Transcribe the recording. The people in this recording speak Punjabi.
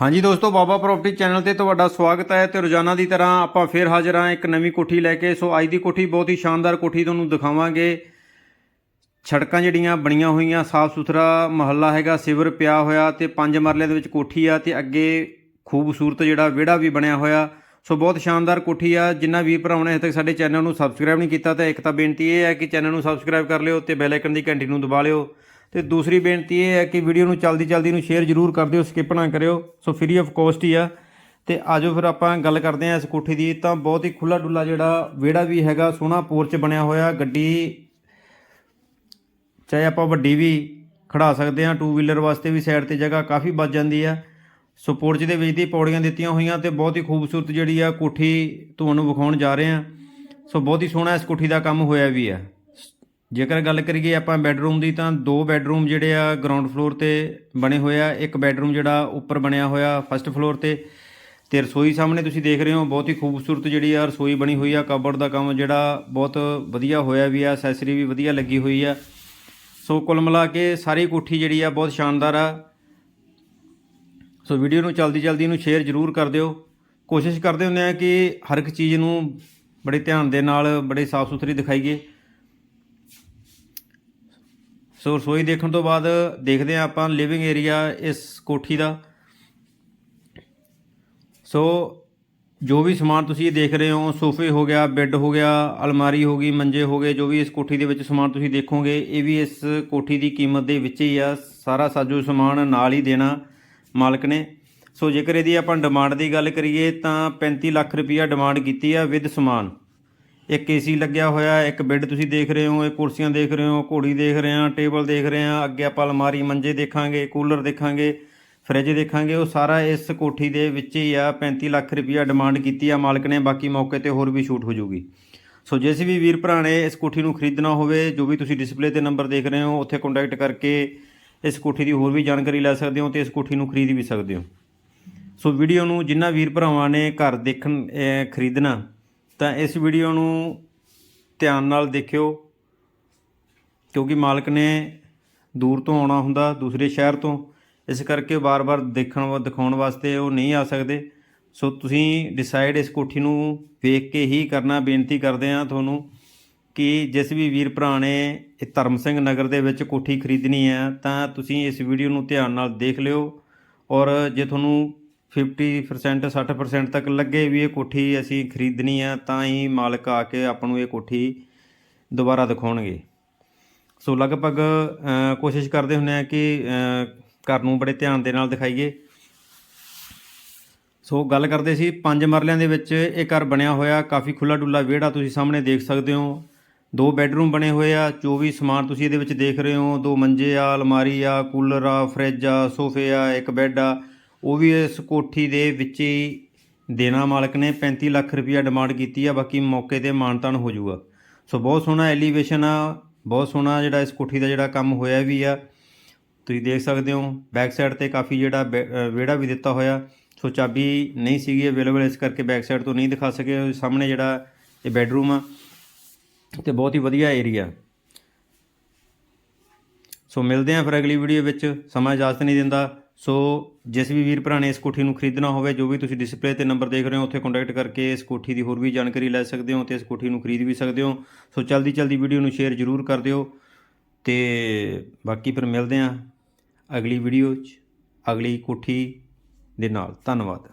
ਹਾਂਜੀ ਦੋਸਤੋ, ਬਾਬਾ ਪ੍ਰਾਪਰਟੀ ਚੈਨਲ ਤੇ ਤੁਹਾਡਾ ਸਵਾਗਤ ਹੈ ਤੇ ਰੋਜ਼ਾਨਾ ਦੀ ਤਰ੍ਹਾਂ ਆਪਾਂ ਫੇਰ ਹਾਜ਼ਰ ਹਾਂ ਇੱਕ ਨਵੀਂ ਕੋਠੀ ਲੈ ਕੇ। ਸੋ ਅੱਜ ਦੀ ਕੋਠੀ ਬਹੁਤ ਹੀ ਸ਼ਾਨਦਾਰ ਕੋਠੀ ਤੁਹਾਨੂੰ ਦਿਖਾਵਾਂਗੇ। ਸੜਕਾਂ ਜਿਹੜੀਆਂ ਬਣੀਆਂ ਹੋਈਆਂ ਸਾਫ਼ ਸੁਥਰਾ ਮਹੱਲਾ ਹੈਗਾ, ਸਿਵਰ ਪਿਆ ਹੋਇਆ ਤੇ ਪੰਜ ਮਰਲੇ ਦੇ ਵਿੱਚ ਕੋਠੀ ਆ ਤੇ ਅੱਗੇ ਖੂਬਸੂਰਤ ਜਿਹੜਾ ਵਿਹੜਾ ਵੀ ਬਣਿਆ ਹੋਇਆ। ਸੋ ਬਹੁਤ ਸ਼ਾਨਦਾਰ ਕੋਠੀ ਆ। ਜਿੰਨਾ ਵੀਰ ਭਰਾਵਾਂ ਨੇ ਹਜੇ ਤੱਕ ਸਾਡੇ ਚੈਨਲ ਨੂੰ ਸਬਸਕ੍ਰਾਈਬ ਨਹੀਂ ਕੀਤਾ ਤਾਂ ਇੱਕ ਤਾਂ ਬੇਨਤੀ ਇਹ ਹੈ ਕਿ ਚੈਨਲ ਨੂੰ ਸਬਸਕ੍ਰਾਈਬ ਕਰ ਲਿਓ ਤੇ ਬੈਲ ਆਈਕਨ ਦੀ ਘੰਟੀ ਨੂੰ ਦਬਾ ਲਿਓ। ਤੇ ਦੂਸਰੀ ਬੇਨਤੀ ਇਹ ਹੈ ਕਿ ਵੀਡੀਓ ਨੂੰ ਜਲਦੀ ਜਲਦੀ ਨੂੰ ਸ਼ੇਅਰ ਜ਼ਰੂਰ ਕਰ ਦਿਓ ਸਕਿਪ ਨਾ ਕਰਿਓ। ਸੋ ਫ੍ਰੀ ਆਫ ਕੋਸਟ ਹੀ ਆ। ਤੇ ਆਜੋ ਫਿਰ ਆਪਾਂ ਗੱਲ ਕਰਦੇ ਹਾਂ ਇਸ ਕੋਠੀ ਦੀ। ਤਾਂ ਬਹੁਤ ਹੀ ਖੁੱਲਾ ਡੁੱਲਾ ਜਿਹੜਾ ਵਿਹੜਾ ਵੀ ਹੈਗਾ, ਸੋਹਣਾ ਪੋਰਚ ਬਣਿਆ ਹੋਇਆ। ਗੱਡੀ, ਚਾਹੇ ਆਪਾਂ ਵੱਡੀ ਵੀ ਖੜਾ ਸਕਦੇ ਹਾਂ ਟੂ ਵੀਲਰ ਵਾਸਤੇ ਵੀ ਸਾਈਡ ਤੇ ਜਗ੍ਹਾ ਕਾਫੀ ਬਚ ਜਾਂਦੀ ਆ। ਸੋ ਪੋਰਚ ਦੇ ਵਿੱਚ ਦੀ ਪੌੜੀਆਂ ਦਿੱਤੀਆਂ ਹੋਈਆਂ ਤੇ ਬਹੁਤ ਹੀ ਖੂਬਸੂਰਤ ਜਿਹੜੀ ਆ ਕੋਠੀ ਤੁਹਾਨੂੰ ਵਿਖਾਉਣ ਜਾ ਰਹੇ ਹਾਂ। ਸੋ ਬਹੁਤ ਹੀ ਸੋਹਣਾ ਇਸ ਕੋਠੀ ਦਾ ਕੰਮ ਹੋਇਆ ਵੀ ਆ। ਜੇਕਰ ਗੱਲ ਕਰੀਏ ਆਪਾਂ ਬੈੱਡਰੂਮ ਦੀ ਤਾਂ ਦੋ ਬੈੱਡਰੂਮ ਜਿਹੜੇ ਆ ਗਰਾਊਂਡ ਫਲੋਰ ਤੇ ਬਣੇ ਹੋਏ ਆ। ਇੱਕ ਬੈੱਡਰੂਮ ਜਿਹੜਾ ਉੱਪਰ ਬਣਿਆ ਹੋਇਆ ਫਸਟ ਫਲੋਰ ਤੇ ਤੇ ਰਸੋਈ ਸਾਹਮਣੇ ਤੁਸੀਂ ਦੇਖ ਰਹੇ ਹੋ, ਬਹੁਤ ਹੀ ਖੂਬਸੂਰਤ ਜਿਹੜੀ ਆ ਰਸੋਈ ਬਣੀ ਹੋਈ ਆ। ਕਬਰਡ ਦਾ ਕੰਮ ਜਿਹੜਾ ਬਹੁਤ ਵਧੀਆ ਹੋਇਆ ਵੀ ਆ ਅਸੈਸਰੀ ਵੀ ਵਧੀਆ ਲੱਗੀ ਹੋਈ ਆ। ਸੋ ਕੁੱਲ ਮਿਲਾ ਕੇ ਸਾਰੀ ਕੋਠੀ ਜਿਹੜੀ ਆ ਬਹੁਤ ਸ਼ਾਨਦਾਰ ਆ। ਸੋ ਵੀਡੀਓ ਨੂੰ ਜਲਦੀ ਜਲਦੀ ਨੂੰ ਸ਼ੇਅਰ ਜ਼ਰੂਰ ਕਰ ਦਿਓ। ਕੋਸ਼ਿਸ਼ ਕਰਦੇ ਹੁੰਦੇ ਆ ਕਿ ਹਰ ਇੱਕ ਚੀਜ਼ ਨੂੰ ਬੜੇ ਧਿਆਨ ਦੇ ਨਾਲ, ਬੜੇ ਸਾਫ਼ ਸੁਥਰੀ ਦਿਖਾਈਏ। ਸੋ ਰਸੋਈ ਦੇਖਣ ਤੋਂ ਬਾਅਦ ਦੇਖਦੇ ਹਾਂ ਆਪਾਂ ਲਿਵਿੰਗ ਏਰੀਆ ਇਸ ਕੋਠੀ ਦਾ। ਸੋ ਜੋ ਵੀ ਸਮਾਨ ਤੁਸੀਂ ਇਹ ਦੇਖ ਰਹੇ ਹੋ, ਸੋਫੇ ਹੋ ਗਿਆ, ਬੈੱਡ ਹੋ ਗਿਆ, ਅਲਮਾਰੀ ਹੋ ਗਈ, ਮੰਜੇ ਹੋ ਗਏ, ਜੋ ਵੀ ਇਸ ਕੋਠੀ ਦੇ ਵਿੱਚ ਸਮਾਨ ਤੁਸੀਂ ਦੇਖੋਗੇ, ਇਹ ਵੀ ਇਸ ਕੋਠੀ ਦੀ ਕੀਮਤ ਦੇ ਵਿੱਚ ਹੀ ਆ। ਸਾਰਾ ਸਾਜੋ ਸਮਾਨ ਨਾਲ ਹੀ ਦੇਣਾ ਮਾਲਕ ਨੇ। ਸੋ ਜੇਕਰ ਇਹਦੀ ਆਪਾਂ ਡਿਮਾਂਡ ਦੀ ਗੱਲ ਕਰੀਏ ਤਾਂ 35 ਲੱਖ ਰੁਪਈਆ ਡਿਮਾਂਡ ਕੀਤੀ ਆ ਵਿਦ ਸਮਾਨ। ਇੱਕ ਏਸੀ ਲੱਗਿਆ ਹੋਇਆ, ਇੱਕ ਬੈੱਡ ਤੁਸੀਂ ਦੇਖ ਰਹੇ ਹੋ, ਇਹ ਕੁਰਸੀਆਂ ਦੇਖ ਰਹੇ ਹੋ, ਘੋੜੀ ਦੇਖ ਰਹੇ ਹਾਂ ਟੇਬਲ ਦੇਖ ਰਹੇ ਹਾਂ, ਅੱਗੇ ਆਪਾਂ ਅਲਮਾਰੀ, ਮੰਜੇ ਦੇਖਾਂਗੇ ਕੂਲਰ ਦੇਖਾਂਗੇ ਫ੍ਰਿਜ ਦੇਖਾਂਗੇ, ਉਹ ਸਾਰਾ ਇਸ ਕੋਠੀ ਦੇ ਵਿੱਚ ਹੀ ਆ 35 ਲੱਖ ਰੁਪਈਆ ਡਿਮਾਂਡ ਕੀਤੀ ਆ, ਮਾਲਕ ਨੇ, ਬਾਕੀ ਮੌਕੇ ਤੇ ਹੋਰ ਵੀ ਛੂਟ ਹੋ ਜਾਊਗੀ। ਸੋ ਜਿਸ ਵੀ ਵੀਰ ਭਰਾ ਨੇ ਇਸ ਕੋਠੀ ਨੂੰ ਖਰੀਦਣਾ ਹੋਵੇ, ਜੋ ਵੀ ਤੁਸੀਂ ਡਿਸਪਲੇ ਤੇ ਨੰਬਰ ਦੇਖ ਰਹੇ ਹੋ, ਉੱਥੇ ਕੰਟੈਕਟ ਕਰਕੇ ਇਸ ਕੋਠੀ ਦੀ ਹੋਰ ਵੀ ਜਾਣਕਾਰੀ ਲੈ ਸਕਦੇ ਹੋ ਤੇ ਇਸ ਕੋਠੀ ਨੂੰ ਖਰੀਦ ਵੀ ਸਕਦੇ ਹੋ। ਸੋ ਵੀਡੀਓ ਨੂੰ ਜਿੰਨਾ ਵੀਰ ਭਰਾਵਾਂ ਨੇ ਘਰ ਦੇਖਣ ਖਰੀਦਣਾ ਤਾਂ ਇਸ ਵੀਡੀਓ ਨੂੰ ਧਿਆਨ ਨਾਲ ਦੇਖਿਓ, ਕਿਉਂਕਿ ਮਾਲਕ ਨੇ ਦੂਰ ਤੋਂ ਆਉਣਾ ਹੁੰਦਾ, ਦੂਸਰੇ ਸ਼ਹਿਰ ਤੋਂ। ਇਸ ਕਰਕੇ ਵਾਰ-ਵਾਰ ਦੇਖਣ ਵਾ- ਦਿਖਾਉਣ ਵਾਸਤੇ ਉਹ ਨਹੀਂ ਆ ਸਕਦੇ। ਸੋ ਤੁਸੀਂ ਡਿਸਾਈਡ ਇਸ ਕੋਠੀ ਨੂੰ ਵੇਖ ਕੇ ਹੀ ਕਰਨਾ, ਬੇਨਤੀ ਕਰਦੇ ਆ ਤੁਹਾਨੂੰ ਕਿ ਜਿਸ ਵੀ ਵੀਰ ਭਰਾ ਨੇ ਇਹ ਧਰਮ ਸਿੰਘ ਨਗਰ ਦੇ ਵਿੱਚ ਕੋਠੀ ਖਰੀਦਣੀ ਹੈ, ਤਾਂ ਤੁਸੀਂ ਇਸ ਵੀਡੀਓ ਨੂੰ ਧਿਆਨ ਨਾਲ ਦੇਖ ਲਿਓ। ਔਰ ਜੇ ਤੁਹਾਨੂੰ 50% 60% ਤੱਕ ਲੱਗੇ ਵੀ ਇਹ ਕੋਠੀ ਅਸੀਂ ਖਰੀਦਣੀ ਆ, ਤਾਂ ਹੀ ਮਾਲਕ ਆ ਕੇ ਆਪਾਂ ਨੂੰ ਇਹ ਕੋਠੀ ਦੁਬਾਰਾ ਦਿਖਾਉਣਗੇ। ਸੋ ਲਗਭਗ ਕੋਸ਼ਿਸ਼ ਕਰਦੇ ਹੁੰਦੇ ਆ ਕਿ ਘਰ ਨੂੰ ਬੜੇ ਧਿਆਨ ਦੇ ਨਾਲ ਦਿਖਾਈਏ। ਸੋ ਗੱਲ ਕਰਦੇ ਸੀ, ਪੰਜ ਮਰਲਿਆਂ ਦੇ ਵਿੱਚ ਇਹ ਘਰ ਬਣਿਆ ਹੋਇਆ, ਕਾਫੀ ਖੁੱਲਾ ਡੁੱਲਾ ਵਿਹੜਾ ਤੁਸੀਂ ਸਾਹਮਣੇ ਦੇਖ ਸਕਦੇ ਹੋ। ਦੋ ਬੈੱਡਰੂਮ ਬਣੇ ਹੋਏ ਆ ਜੋ ਵੀ ਸਮਾਨ ਤੁਸੀਂ ਇਹਦੇ ਵਿੱਚ ਦੇਖ ਰਹੇ ਹੋ, ਦੋ ਮੰਜੇ ਆ, ਅਲਮਾਰੀ ਆ, ਕੂਲਰ ਆ, ਫਰਿੱਜ ਆ, ਸੋਫੇ ਆ, ਇੱਕ ਬੈੱਡ ਆ। ਉਹ ਵੀ ਇਸ ਕੋਠੀ ਦੇ ਵਿੱਚ ਹੀ ਦੇਣਾ ਮਾਲਕ ਨੇ 35 ਲੱਖ ਰੁਪਈਆ ਡਿਮਾਂਡ ਕੀਤੀ ਆ, ਬਾਕੀ ਮੌਕੇ ਤੇ ਮਾਨਤਾਨ ਹੋ ਜਾਊਗਾ। ਸੋ ਬਹੁਤ ਸੋਹਣਾ ਐਲੀਵੇਸ਼ਨ ਆ, ਬਹੁਤ ਸੋਹਣਾ ਜਿਹੜਾ ਇਸ ਕੋਠੀ ਦਾ ਜਿਹੜਾ ਕੰਮ ਹੋਇਆ ਵੀ ਆ। ਤੁਸੀਂ ਦੇਖ ਸਕਦੇ ਹੋ ਬੈਕ ਸਾਈਡ ਤੇ ਕਾਫੀ ਜਿਹੜਾ ਬੈ- ਵਿਹੜਾ ਵੀ ਦਿੱਤਾ ਹੋਇਆ। ਸੋ ਚਾਬੀ ਨਹੀਂ ਸੀਗੀ ਅਵੇਲੇਬਲ ਇਸ ਕਰਕੇ ਬੈਕ ਸਾਈਡ ਤੋਂ ਨਹੀਂ ਦਿਖਾ ਸਕੇ। ਸਾਹਮਣੇ ਜਿਹੜਾ ਇਹ ਬੈੱਡਰੂਮ ਆ, ਤੇ ਬਹੁਤ ਹੀ ਵਧੀਆ ਏਰੀਆ ਸੋ ਮਿਲਦੇ ਆਂ ਫਿਰ ਅਗਲੀ ਵੀਡੀਓ ਵਿੱਚ। ਸਮਾਂ ਇਜਾਜ਼ਤ ਨਹੀਂ ਦਿੰਦਾ। ਸੋ ਜਿਸ ਵੀ ਵੀਰ ਭਰਾ ਨੇ ਇਸ ਕੋਠੀ ਨੂੰ ਖਰੀਦਣਾ ਹੋਵੇ, ਜੋ ਵੀ ਤੁਸੀਂ ਡਿਸਪਲੇ ਤੇ ਨੰਬਰ ਦੇਖ ਰਹੇ ਹੋ, ਉੱਥੇ ਕੰਟੈਕਟ ਕਰਕੇ ਇਸ ਕੋਠੀ ਦੀ ਹੋਰ ਵੀ ਜਾਣਕਾਰੀ ਲੈ ਸਕਦੇ ਹੋ ਤੇ ਇਸ ਕੋਠੀ ਨੂੰ ਖਰੀਦ ਵੀ ਸਕਦੇ ਹੋ। ਸੋ ਜਲਦੀ ਜਲਦੀ ਵੀਡੀਓ ਨੂੰ ਸ਼ੇਅਰ ਜ਼ਰੂਰ ਕਰ ਦਿਓ ਤੇ ਬਾਕੀ ਫਿਰ ਮਿਲਦੇ ਆਂ ਅਗਲੀ ਵੀਡੀਓ 'ਚ। ਅਗਲੀ ਕੋਠੀ ਦੇ ਨਾਲ। ਧੰਨਵਾਦ।